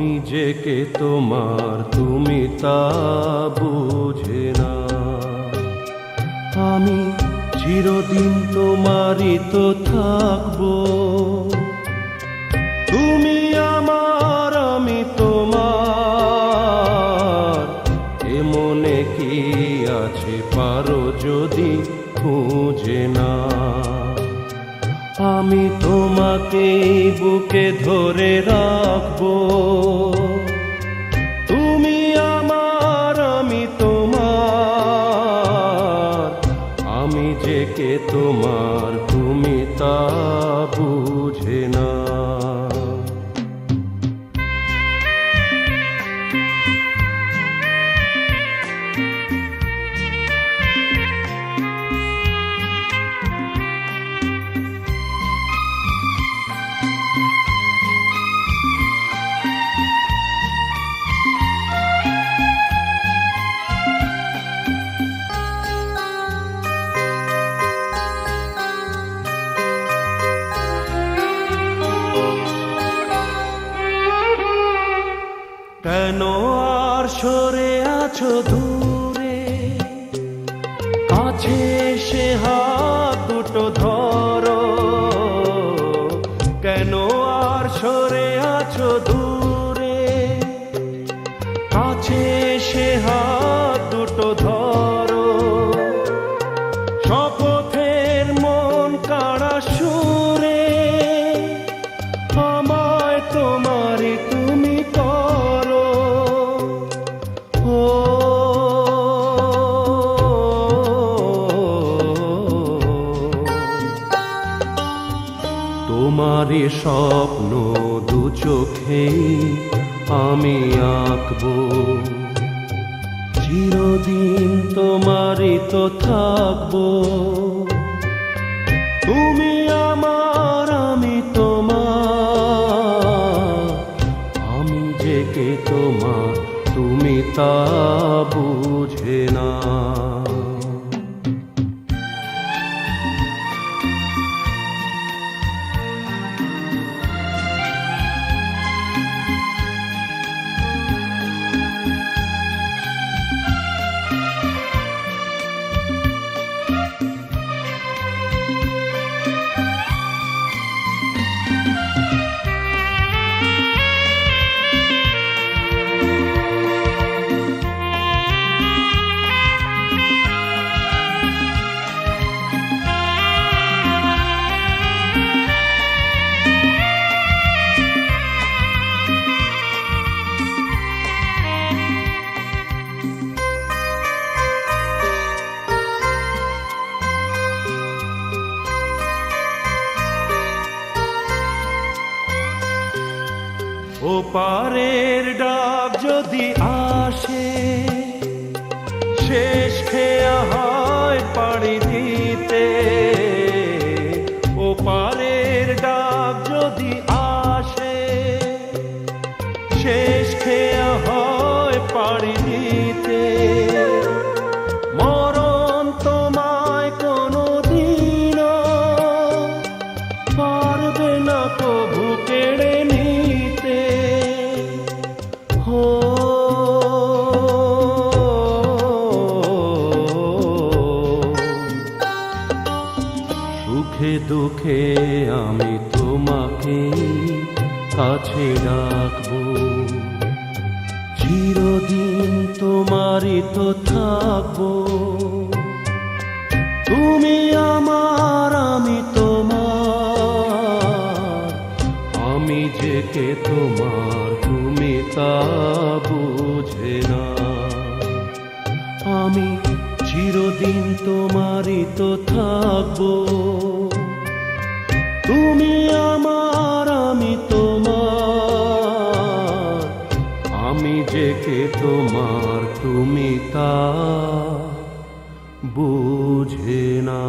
আমি যে কে তোমার, তুমি তা বুঝে না। আমি চিরদিন তোমারই তো থাকব। তুমি আমার, আমি তোমার। এ মনে কি আছে পারো যদি খুঁজে না? আমি তোমাকে বুকে ধরে রাখব। তুমি আমার, আমি তোমার। আমি যে কে তোমার, তুমি তা কেন আর সরে আছো দূরে? কাছে সে হাত দুটো ধরো। কেন আর সরে আছো দূরে? কাছে সে হাত দুটো ধরো। শপথের মন কাড়া সুরে, আমায় তোমারই তোমারই স্বপ্ন দু চোখে আমি আঁকবো। চিরদিন তোমারই তো থাকব। তুমি আমার, আমি তোমার। আমি যে কে তোমার তুমি তা বুঝে না। ও পারের ডাক যদি আসে শেষ খেয়া হয়। সুখে দুঃখে আমি তোমাকে কাছে রাখব চিরদিন তোমারই তো থাকব। তুমি আমার, আমি তোমার। আমি যে কে তোমার, তুমি তা বুঝে না। আমি চিরদিন তোমারই তো থাকব। আমি যে কে তোমার তুমি তা বুঝে না।